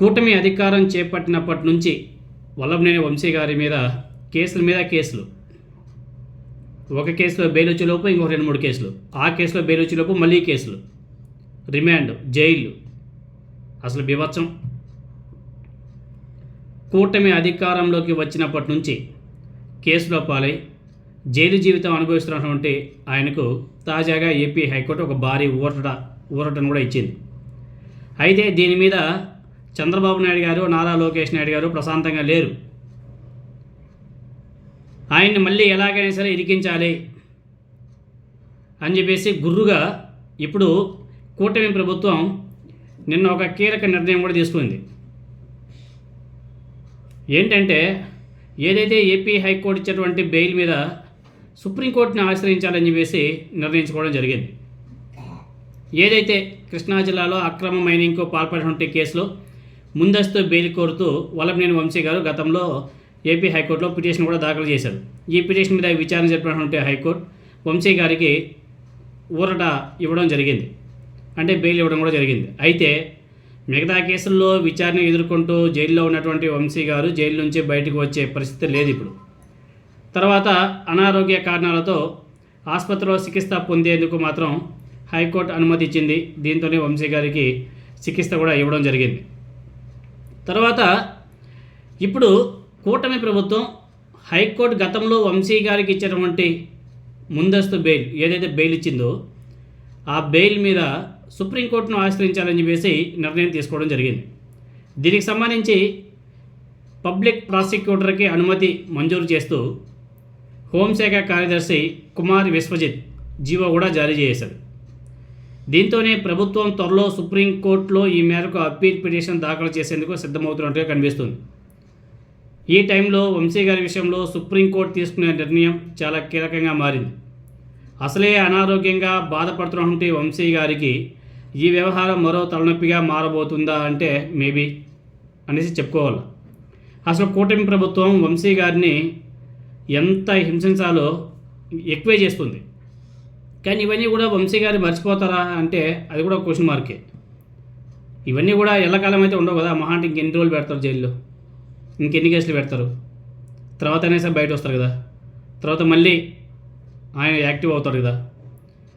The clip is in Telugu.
కూటమి అధికారం చేపట్టినప్పటి నుంచి వల్లభనేని వంశీ గారి మీద కేసుల మీద కేసులు. ఒక కేసులో బెయిల్ వచ్చేలోపు ఇంకో రెండు మూడు కేసులు. ఆ కేసులో బెయిల్ వచ్చేలోపు మళ్ళీ కేసులు. Remand jail. అసలు బీభత్సం. కూటమి అధికారంలోకి వచ్చినప్పటి నుంచి కేసులో పాలై జైలు జీవితం అనుభవిస్తున్నటువంటి ఆయనకు తాజాగా ఏపీ హైకోర్టు ఒక భారీ ఊరట ఊరటను కూడా ఇచ్చింది. అయితే దీని మీద చంద్రబాబు నాయుడు గారు నారా లోకేష్ నాయుడు గారు ప్రశాంతంగా లేరు. ఆయన్ని మళ్ళీ ఎలాగైనా సరే ఇరికించాలి అని చెప్పేసి గుర్రుగా ఇప్పుడు కూటమి ప్రభుత్వం నిన్న ఒక కీలక నిర్ణయం కూడా తీసుకుంది. ఏంటంటే ఏదైతే ఏపీ హైకోర్టు ఇచ్చేటువంటి బెయిల్ మీద సుప్రీంకోర్టుని ఆశ్రయించాలని చెప్పేసి నిర్ణయించుకోవడం జరిగింది. ఏదైతే కృష్ణా జిల్లాలో అక్రమ మైనింగ్కు పాల్పడినటువంటి కేసులో ముందస్తు బెయిల్ కోరుతూ వల్లభనేని వంశీ గారు గతంలో ఏపీ హైకోర్టులో పిటిషన్ కూడా దాఖలు చేశారు. ఈ పిటిషన్ మీద విచారణ జరిపినటువంటి హైకోర్టు వంశీ గారికి ఊరట ఇవ్వడం జరిగింది. అంటే బెయిల్ ఇవ్వడం కూడా జరిగింది. అయితే మిగతా కేసుల్లో విచారణ ఎదుర్కొంటూ జైల్లో ఉన్నటువంటి వంశీ గారు జైలు నుంచి బయటకు వచ్చే పరిస్థితి లేదు ఇప్పుడు. తర్వాత అనారోగ్య కారణాలతో ఆసుపత్రిలో చికిత్స పొందేందుకు మాత్రం హైకోర్టు అనుమతి ఇచ్చింది. దీంతోనే వంశీ గారికి చికిత్స కూడా ఇవ్వడం జరిగింది. తర్వాత ఇప్పుడు కూటమి ప్రభుత్వం హైకోర్టు గతంలో వంశీ గారికి ఇచ్చినటువంటి ముందస్తు బెయిల్ ఏదైతే బెయిల్ ఇచ్చిందో ఆ బెయిల్ మీద సుప్రీంకోర్టును ఆశ్రయించాలని చెప్పేసి నిర్ణయం తీసుకోవడం జరిగింది. దీనికి సంబంధించి పబ్లిక్ ప్రాసిక్యూటర్కి అనుమతి మంజూరు చేస్తూ హోంశాఖ కార్యదర్శి కుమార్ విశ్వజిత్ జీవో కూడా జారీ చేశారు. దీంతోనే ప్రభుత్వం త్వరలో సుప్రీంకోర్టులో ఈ మేరకు అప్పీల్ పిటిషన్ దాఖలు చేసేందుకు సిద్ధమవుతున్నట్టుగా కనిపిస్తుంది. ఈ టైంలో వంశీ గారి విషయంలో సుప్రీంకోర్టు తీసుకునే నిర్ణయం చాలా కీలకంగా మారింది. అసలే అనారోగ్యంగా బాధపడుతున్నటువంటి వంశీ గారికి ఈ వ్యవహారం మరో తలనొప్పిగా మారబోతుందా అంటే మేబీ అనేసి చెప్పుకోవాలి. అసలు కూటమి ప్రభుత్వం వంశీ గారిని ఎంత హింసించాలో ఎక్కువే చేస్తుంది. కానీ ఇవన్నీ కూడా వంశీ గారు మర్చిపోతారా అంటే అది కూడా క్వశ్చన్ మార్కే ఇవన్నీ కూడా ఎల్లకాలం అయితే ఉండవు కదా మహా అంటే ఇంకెన్ని రోజులు పెడతారు జైల్లో? ఇంకెన్ని కేసులు పెడతారు? తర్వాత అనేసి బయట వస్తారు కదా. తర్వాత మళ్ళీ ఆయన యాక్టివ్ అవుతారు కదా.